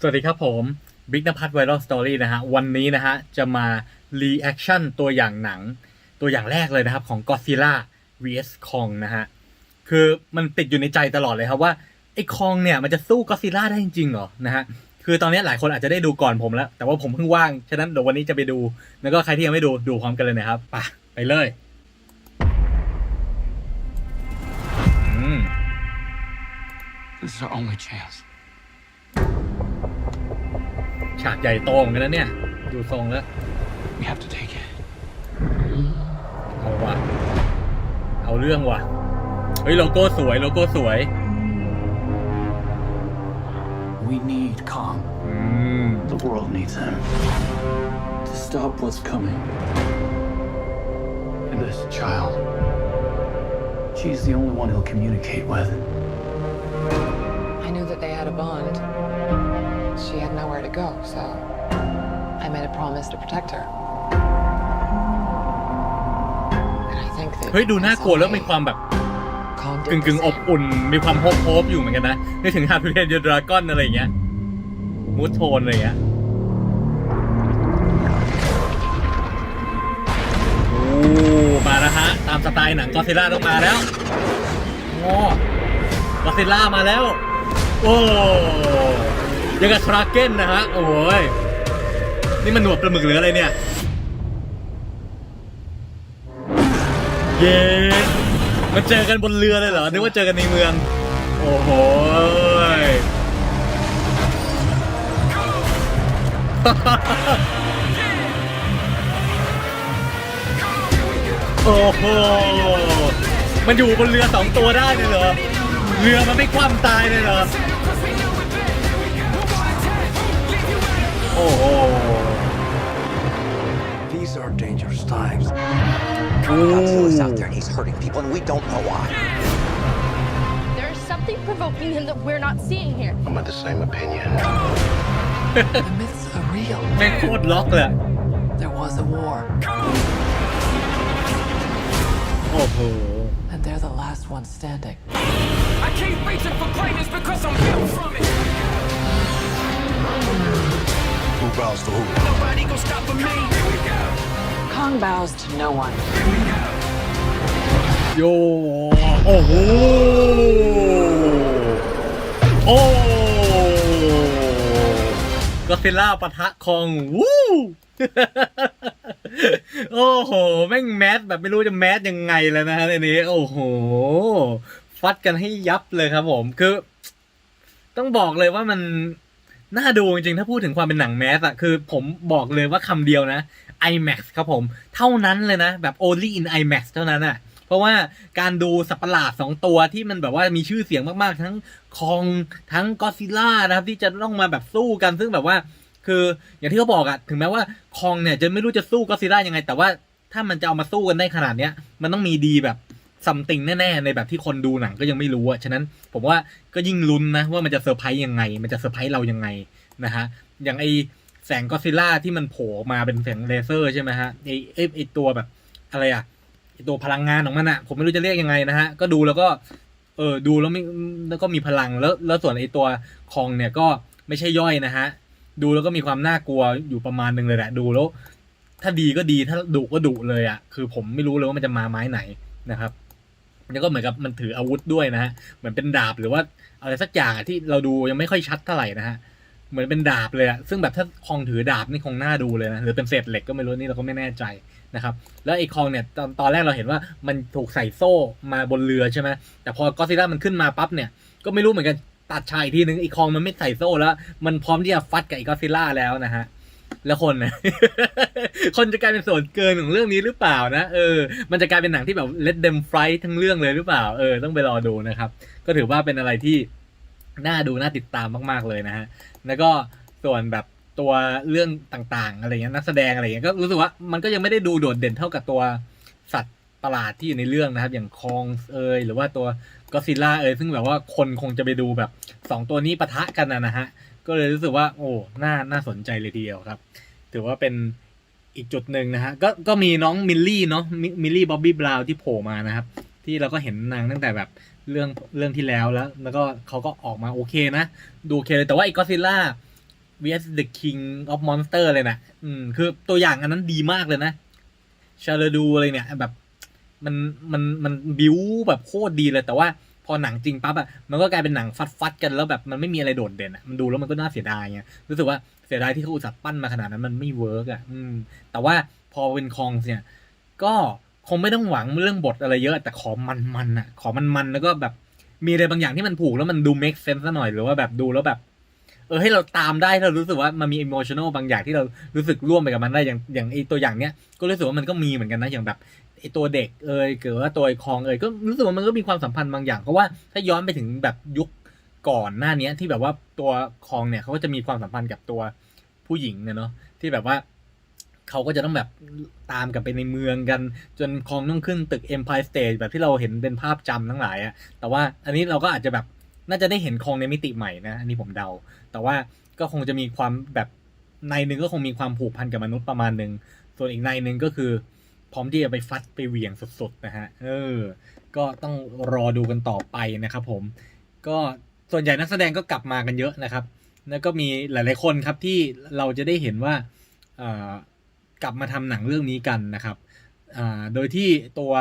สวัสดีครับผมบิ๊กนภัทรไวรัลสตอรี่นะฮะ วันนี้นะฮะ จะมารีแอคชั่นตัวอย่างหนัง ตัวอย่างแรกเลยนะครับ ของ Godzilla vs Kong นะฮะ คือมันติดอยู่ในใจตลอดเลยครับว่า ไอ้คองเนี่ย มันจะสู้ก็ซิล่าได้จริงๆเหรอ นะฮะ คือตอนนี้หลายคนอาจจะได้ดูก่อนผมแล้ว แต่ว่าผมเพิ่งว่าง ฉะนั้นเดี๋ยววันนี้จะไปดู แล้วก็ใครที่ยังไม่ดูดูพร้อมกันเลยนะครับไปไปเลยอืม This is our only chance. ากใหญ่โตเหมือนกันนะเนี่ย ดูทรงแล้ว We have to take it. เอาว่ะ เอาเรื่องว่ะ เฮ้ย โลโก้สวย โลโก้สวย We need Kong. อืม The world needs him to stop what's coming. And this child, she's the only one he'll communicate with. I knew that they had a bond. Go, so I made a promise to protect her. And I think that เฮ้ยดูน่ากลัวแล้วมีความแบบ Kong กึ่ง did กึ่ง the ๆอบ same. อุ่น มีความโฮปโฮปอยู่เหมือนกันนะนึกถึงฮาร์ d เ a นยูดราก้อนอะไรอย่างเงี้ยมูทโทนอะไรอย่างเงี้ยโอ้มาแล้วฮะ ตามสไตล์หนังก็ซิล่าต้องมาแล้วโอ้ก็ซิล่ามาแล้ว โอ้ ยังกับคราเก้นนะฮะ โอ้ย นี่มันหนวดปลาหมึกหรืออะไรเนี่ย เย้มาเจอกันบนเรือเลยเหรอ นึกว่าเจอกันในเมือง โอ้โหยโอ้โห มันอยู่บนเรือสองตัวได้เลยเหรอ เรือมันไม่คว่ำตายเลยเหรอ dangerous times. Godzilla's out there and he's hurting people, and we don't know why. There's something provoking him that we're not seeing here. I'm of the same opinion. The myths are real. แม่งโคตรล็อกเลยอะ There was a war, โอ้โห and they're the last ones standing. I keep reaching for greatness because I'm built from it. Who bows to who? Nobody gon' stop for me. Kong bows to no one. โยโอ้โหโอ้ก็ซิล่าปะทะคองวู้ โอ้โห แม่งแมสแบบไม่รู้จะแมสยังไงแล้วนะฮะในนี้ โอ้โห ฟัดกันให้ยับเลยครับผม คือ ต้องบอกเลยว่ามัน น่าดูจริงๆ ถ้าพูดถึงความเป็นหนังแมสอะคือผมบอกเลยว่าคำเดียวนะ IMAX ครับผม เท่านั้นเลยนะ แบบ only in IMAX เท่านั้นอะเพราะว่าการดูสัตว์ประหลาดสองตัวที่มันแบบว่ามีชื่อเสียงมากๆ ทั้งคองทั้งก็ซิล่านะครับ ที่จะต้องมาแบบสู้กันซึ่งแบบว่า คืออย่างที่เขาบอกอะถึงแม้ว่าคองเนี่ยจะไม่รู้จะสู้ก็ซิล่ายังไง แต่ว่าถ้ามันจะเอามาสู้กันได้ขนาดเนี้ย มันต้องมีดีแบบ ซัมติงแน่ๆในแบบที่คนดูหนังก็ยังไม่รู้อะฉะนั้นผมว่าก็ยิ่งลุ้นนะว่ามันจะเซอร์ไพรส์ยังไง มันจะเซอร์ไพรส์เรายังไงนะฮะอย่างไอแสงก็ซิล่าที่มันโผล่มาเป็นแสงเลเซอร์ใช่ไหมฮะไอไอไอตัวแบบอะไรอะไอตัวพลังงานของมันอะผมไม่รู้จะเรียกยังไงนะฮะก็ดูแล้วก็เออดูแล้วไม่แล้วก็มีพลังแล้วแล้วส่วนไอตัวคองเนี่ยก็ไม่ใช่ย่อยนะฮะดูแล้วก็มีความน่ากลัวอยู่ประมาณหนึ่งเลยแหละดูแล้ว ถ้าดีก็ดีถ้าดุก็ดุเลยอะ่ะ คือผมไม่รู้เลยว่ามันจะมาไม้ไหนนะครับ แล้วก็เหมือนกับมันถืออาวุธด้วยนะฮะเหมือนเป็นดาบหรือว่าอะไรสักอย่างที่เราดูยังไม่ค่อยชัดเท่าไหร่นะฮะเหมือนเป็นดาบเลยอะซึ่งแบบถ้าคองถือดาบนี่คงน่าดูเลยนะหรือเป็นเศษเหล็กก็ไม่รู้นี่เราก็ไม่แน่ใจนะครับ แล้วไอ้คองเนี่ยตอนตอนแรกเราเห็นว่ามันถูกใส่โซ่มาบนเรือใช่ไหมแต่พอก็ซิล่ามันขึ้นมาปั๊บเนี่ยก็ไม่รู้เหมือนกันตัดชายอีกทีนึงไอ้คองมันไม่ใส่โซ่แล้ว มันพร้อมที่จะฟัดกับไอ้ก็ซิล่าแล้วนะฮะ ล้วคนนะคนจะกลายเป็นส่วนเกินของเรื่องนี้หรือเปล่านะเออ มันจะกลายเป็นหนังที่แบบ let them fight ทั้งเรื่องเลยหรือเปล่าเออต้องไปรอดูนะครับ ก็ถือว่าเป็นอะไรที่น่าดูน่าติดตามมาก ๆเลยนะฮะแล้วก็ส่วนแบบตัวเรื่องต่างๆ อะไรเงี้ยนักแสดงอะไรเงี้ยก็รู้สึกว่ามันก็ยังไม่ได้ดูโดดเด่นเท่ากับตัวสัตว์ ประหลาดที่อยู่ในเรื่องนะครับ อย่างคองเอยหรือว่าตัวก็ซิล่าเอยซึ่งแบบว่าคนคงจะไปดูแบบสองตัวนี้ปะทะกันนะนะฮะ ก็เลยรู้สึกว่า โอ้น่าน่าสนใจเลยทีเดียวครับ ถือว่าเป็นอีกจุดหนึ่งนะฮะก็ก็มีน้องมิลลี่เนาะมิมิลลี่บ๊อบบี้บราวที่โผล่มานะครับ ที่เราก็เห็นนางตั้งแต่แบบเรื่องเรื่องที่แล้วแล้ว แล้วก็เขาก็ออกมาโอเคนะ ดูโอเคเลยแต่ว่าไอ้ก็ซิล่า vs the king of monster เลยนะ อืม คือตัวอย่างอันนั้นดีมากเลยนะ ชาลดูอะไรเนี่ย แบบ มันมันมันบิวแบบโคตรดีเลยแต่ว่าพอหนังจริงปั๊บอะมันก็กลายเป็นหนังฟัดฟัดๆกันแล้วแบบมันไม่มีอะไรโดดเด่นอะมันดูแล้วมันก็น่าเสียดายไงรู้สึกว่าเสียดายที่เขาอุตส่าห์ปั้นมาขนาดนั้นมันไม่เวิร์กอะอืม แต่ว่าพอเป็นคองเนี่ย ก็คงไม่ต้องหวังเรื่องบทอะไรเยอะ แต่ขอมันมันๆอะขอมันมันๆแล้วก็แบบมีอะไรบางอย่างที่มันผูกแล้วมันดู make sense ซะหน่อยหรือว่าแบบดูแล้วแบบ เออให้เราตามได้เรารู้สึกว่ามันมี emotional บางอย่างที่เรารู้สึกร่วมไปกับมันได้อย่างอย่างไอตัวอย่างเนี้ยก็รู้สึกว่ามันก็มีเหมือนกันนะอย่างแบบ ไอตัวเด็กเอยเกิดว่าตัวไอคองเอยก็รู้สึกว่ามันก็มีความสัมพันธ์บางอย่างเพราะว่าถ้าย้อนไปถึงแบบยุคก่อนหน้าเนี้ยที่แบบว่าตัวคองเนี่ยเขาก็จะมีความสัมพันธ์กับตัวผู้หญิงเนี่ยเนาะที่แบบว่าเขาก็จะต้องแบบตามกันไปในเมืองกัน จนคองต้องขึ้นตึก Empire State แบบที่เราเห็นเป็นภาพจำทั้งหลายอะแต่ว่าอันนี้เราก็อาจจะแบบน่าจะได้เห็นคองในมิติใหม่นะอันนี้ผมเดา แต่ว่าก็คงจะมีความแบบในหนึ่งก็คงมีความผูกพันกับมนุษย์ประมาณหนึ่งส่วนอีกในหนึ่งก็คือ ร้อมที่จะไปฟัดไปเหวี่ยงสดๆนะฮะ เออ ก็ต้องรอดูกันต่อไปนะครับผม ก็ส่วนใหญ่นักแสดงก็กลับมากันเยอะนะครับ แล้วก็มีหลายๆคนครับที่เราจะได้เห็นว่าเอ่อกลับมาทำหนังเรื่องนี้กันนะครับอ่าโดยที่ตัว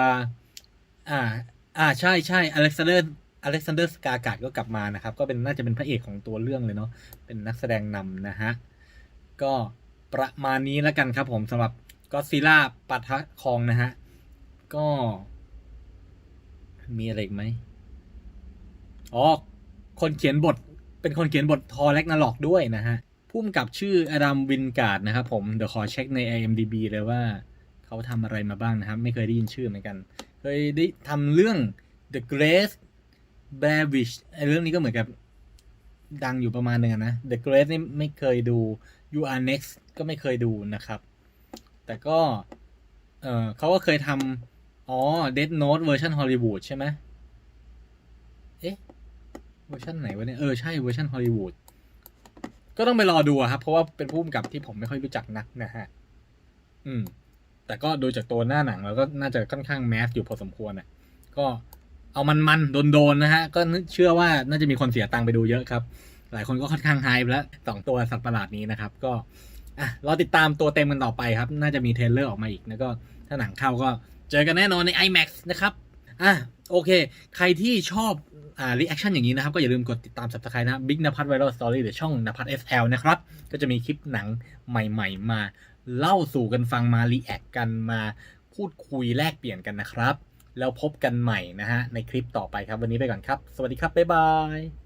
อ่า อ่าใช่ใช่อเล็กซานเดอร์อเล็กซานเดอร์สกาการ์ดก็กลับมานะครับ ก็เป็นน่าจะเป็นพระเอกของตัวเรื่องเลยเนาะเป็นนักแสดงนำนะฮะ ก็ประมาณนี้แล้วกันครับผมสำหรับ ก็ซีล่าปะทะคองนะฮะ ก็ มีอะไรอีกไหมอ๋อ คนเขียนบท เป็นคนเขียนบททอแลกนาล็อกด้วยนะฮะพุ่มกับชื่ออดัมวินการ์ดนะครับผม เดี๋ยวขอเช็คใน IMDB เลยว่า เขาทำอะไรมาบ้างนะครับ ไม่เคยได้ยินชื่อเหมือนกัน เคยได้ทำเรื่อง The Grace Bear Witch เรื่องนี้ก็เหมือนกับดังอยู่ประมาณหนึงนะ The Grace นี่ไม่เคยดู You Are Next ก็ไม่เคยดูนะครับ แต่ก็ เออเขาก็เคยทำอ๋อ Dead Note เวอร์ชันฮอลลีวูดใช่ไหมเอ๊ะ เวอร์ชันไหนวะเนี่ย เออ ใช่เวอร์ชันฮอลลีวูดก็ต้องไปรอดูครับ เพราะว่าเป็นผู้กำกับที่ผมไม่ค่อยรู้จักนักนะฮะ อืม แต่ก็ดูจากตัวหน้าหนัง แล้วก็น่าจะค่อนข้างแมสอยู่พอสมควรน่ะก็เอามันมันๆโดนนะฮะ ก็เชื่อว่าน่าจะมีคนเสียตังค์ไปดูเยอะครับ หลายคนก็ค่อนข้างไฮไปแล้วสองตัวสัตว์ประหลาดนี้นะครับ ก็ อะรอติดตามตัวเต็มกันต่อไปครับ น่าจะมีเทรลเลอร์ออกมาอีกแล้วก็ถ้าหนังเข้าก็เจอกันแน่นอนใน IMAX นะครับอะโอเค ใครที่ชอบอ่ารีแอคชั่นอย่างนี้นะครับ ก็อย่าลืมกดติดตาม subscribe นะ Big นภัทร Viral Story หรือช่องนภัทร SL นะครับ ก็จะมีคลิปหนังใหม่ๆ มาเล่าสู่กันฟังมารีแอคกันมาพูดคุยแลกเปลี่ยนกันนะครับ แล้วพบกันใหม่นะฮะในคลิปต่อไปครับวันนี้ไปก่อนครับ สวัสดีครับ บ๊ายบาย